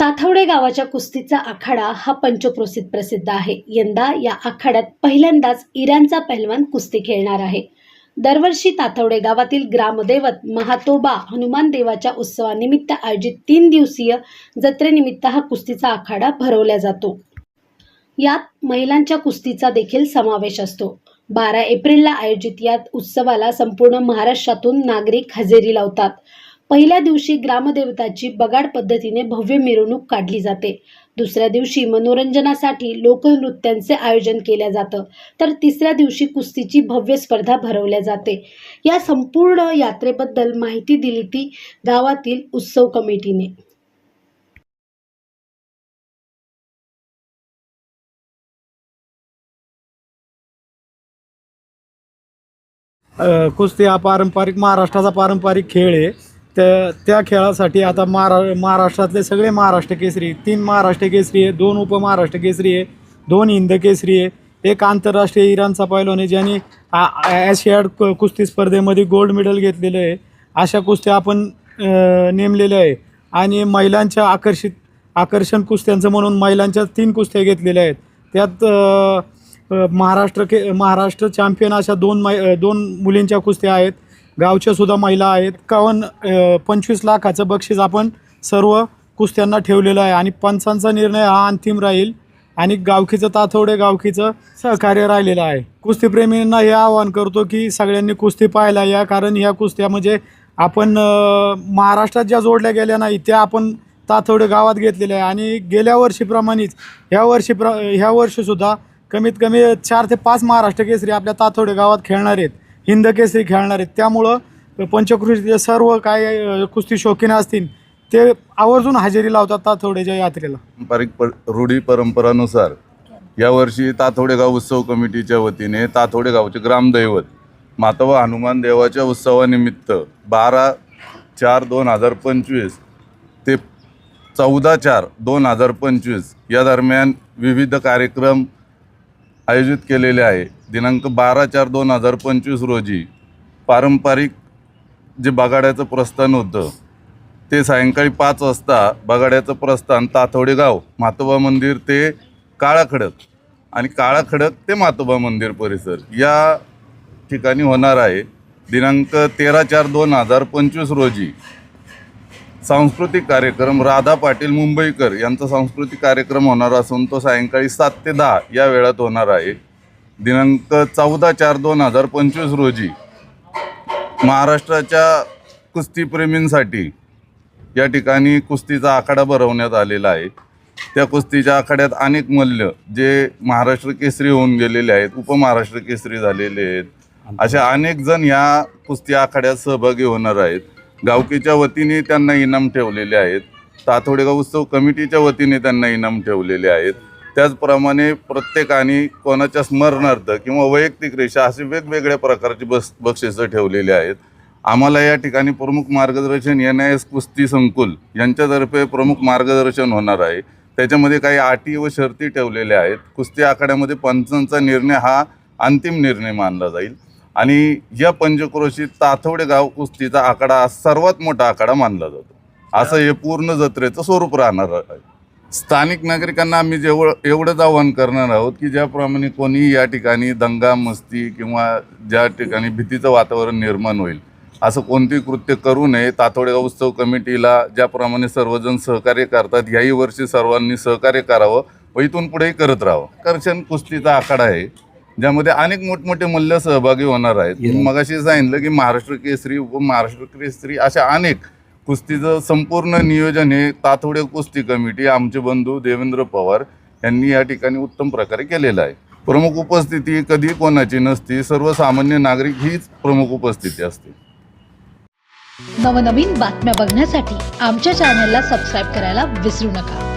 ताथवडे गावाच्या कुस्तीचा आखाडा हा पंचक्रोशीत प्रसिद्ध आहे. यंदा या आखाड्यात पहिल्यांदाच इराणचा पहलवान कुस्ती खेळणार आहे. दरवर्षी ताथवडे गावातील ग्रामदैवत महातोबा हनुमान देवाच्या उत्सवानिमित्त आयोजित तीन दिवसीय जत्रेनिमित्त हा कुस्तीचा आखाडा भरवला जातो. यात महिलांच्या कुस्तीचा देखील समावेश असतो. बारा एप्रिलला आयोजित या उत्सवाला संपूर्ण महाराष्ट्रातून नागरिक हजेरी लावतात. पहिल्या दिवशी ग्रामदेवताची बगाड पद्धतीने भव्य मिरवणूक काढली जाते. दुसऱ्या दिवशी मनोरंजनासाठी लोकनृत्यांचे आयोजन केल्या जातं. तर तिसऱ्या दिवशी कुस्तीची भव्य स्पर्धा भरवल्या जाते. या संपूर्ण यात्रेबद्दल माहिती दिली ती गावातील उत्सव कमिटीने. कुस्ती हा पारंपरिक महाराष्ट्राचा पारंपरिक खेळ आहे. त्या त्या खेळासाठी आता महारा महाराष्ट्रातले सगळे महाराष्ट्र केसरी तीन महाराष्ट्र केसरी आहे दोन उपमहाराष्ट्र केसरी आहे दोन हिंद केसरी आहे एक आंतरराष्ट्रीय इराणचा पैलवान आहे ज्यांनी ॲशियाड कुस्ती स्पर्धेमध्ये गोल्ड मेडल घेतलेलं आहे. अशा कुस्त्या आपण नेमलेल्या आहे. आणि महिलांच्या आकर्षित आकर्षण कुस्त्यांचं म्हणून महिलांच्या तीन कुस्त्या घेतलेल्या आहेत. त्यात महाराष्ट्र के महाराष्ट्र चॅम्पियन अशा दोन मै दोन मुलींच्या कुस्त्या आहेत. गावच्या सुद्धा महिला आहेत. कावन्न पंचवीस लाखाचं बक्षीस आपण सर्व कुस्त्यांना ठेवलेलं आहे. आणि पंचांचा निर्णय हा अंतिम राहील. आणि गावकीचं तातोडे गावकीचं सहकार्य राहिलेलं आहे. कुस्तीप्रेमींना हे आवाहन करतो की सगळ्यांनी कुस्ती पाहायला या. कारण ह्या कुस्त्या म्हणजे आपण महाराष्ट्रात ज्या जोडल्या गेल्या नाही त्या आपण तातोडे गावात घेतलेल्या आहे. आणि गेल्या वर्षीप्रमाणेच ह्या वर्षी प्र ह्या वर्षीसुद्धा कमीत कमी चार ते पाच महाराष्ट्र केसरी आपल्या तातोडे गावात खेळणार आहेत. हिंदकेसरी खेळणार आहेत. त्यामुळं पंचकृषीचे सर्व काय कुस्ती शौकीन असतील ते आवर्जून हजेरी लावतात तातोडेच्या यात्रेला. पारंपरिक रूढी परंपरानुसार यावर्षी तातोडेगाव उत्सव कमिटीच्या वतीने ताथोडे गावचे ग्रामदैवत मातवा हनुमान देवाच्या उत्सवानिमित्त बारा चार दोन हजार पंचवीस ते चौदा चार दोन हजार पंचवीस या दरम्यान विविध कार्यक्रम आयोजित केलेले आहे. दिनांक बारा चार दोन हजार पंचवीस रोजी पारंपरिक जे बगाड्याचं प्रस्थान होतं ते सायंकाळी पाच वाजता बगाड्याचं प्रस्थान ताथोडे गाव मातोबा मंदिर ते काळाखडक आणि काळाखडक ते मातोबा मंदिर परिसर या ठिकाणी होणार आहे. दिनांक तेरा चार दोन हजार पंचवीस रोजी सांस्कृतिक कार्यक्रम राधा पाटील मुंबईकर यांचा सांस्कृतिक कार्यक्रम होणार असून तो सायंकाळी सात ते दहा या वेळात होणार आहे. दिनांक चौदा चार दोन हजार पंचवीस रोजी महाराष्ट्राच्या कुस्तीप्रेमींसाठी या ठिकाणी कुस्तीचा आखाडा भरवण्यात आलेला आहे. त्या कुस्तीच्या आखाड्यात अनेक मल्ल जे महाराष्ट्र केसरी होऊन गेलेले आहेत उपमहाराष्ट्र केसरी झालेले आहेत अशा अनेक जण ह्या कुस्ती आखाड्यात सहभागी होणार आहेत. गावकीच्या वतीने त्यांना इनाम ठेवलेले आहेत. तातोडेगाव उत्सव कमिटीच्या वतीने त्यांना इनाम ठेवलेले आहेत. त्याचप्रमाणे प्रत्येकाने कोणाच्या स्मरणार्थ किंवा वैयक्तिक रेषा असे वेगवेगळ्या प्रकारची बस बक्षिसं ठेवलेली आहेत. आम्हाला या ठिकाणी प्रमुख मार्गदर्शन एन आय एस कुस्ती संकुल यांच्यातर्फे प्रमुख मार्गदर्शन होणार आहे. त्याच्यामध्ये काही अटी व शर्ती ठेवलेल्या आहेत. कुस्ती आखाड्यामध्ये पंचांचा निर्णय हा अंतिम निर्णय मानला जाईल. आणि या पंचक्रोशी ताथवडे गाव कुस्तीचा आकडा हा सर्वात मोठा आखाडा मानला जातो. असं हे पूर्ण जत्रेचं स्वरूप राहणार आहे. स्थानिक नागरिकांना आम्ही जेवढं एवढंच आवाहन करणार आहोत की ज्याप्रमाणे कोणी या ठिकाणी दंगा मस्ती किंवा ज्या ठिकाणी भीतीचं वातावरण निर्माण होईल असं कोणतेही कृत्य करू नये. तातोडेगाव उत्सव कमिटीला ज्याप्रमाणे सर्वजण सहकार्य करतात याही वर्षी सर्वांनी सहकार्य करावं व इथून पुढेही करत राहावं. कर्शन कुस्तीचा आखाडा आहे ज्यामध्ये अनेक मोठमोठे मल्ल सहभागी होणार आहेत. मगाशी सांगितलं की महाराष्ट्र केसरी उपमहाराष्ट्र केसरी अशा अनेक कुस्तीचं संपूर्ण नियोजन हे तातोडे कुस्ती कमिटी आमचे बंधू देवेंद्र पवार यांनी या ठिकाणी उत्तम प्रकारे केलेलं आहे. प्रमुख उपस्थिती कधी कोणाची नसती सर्वसामान्य नागरिक हीच प्रमुख उपस्थिती असते. नवनवीन बातम्या बघण्यासाठी आमच्या चॅनलला सबस्क्राईब करायला विसरू नका.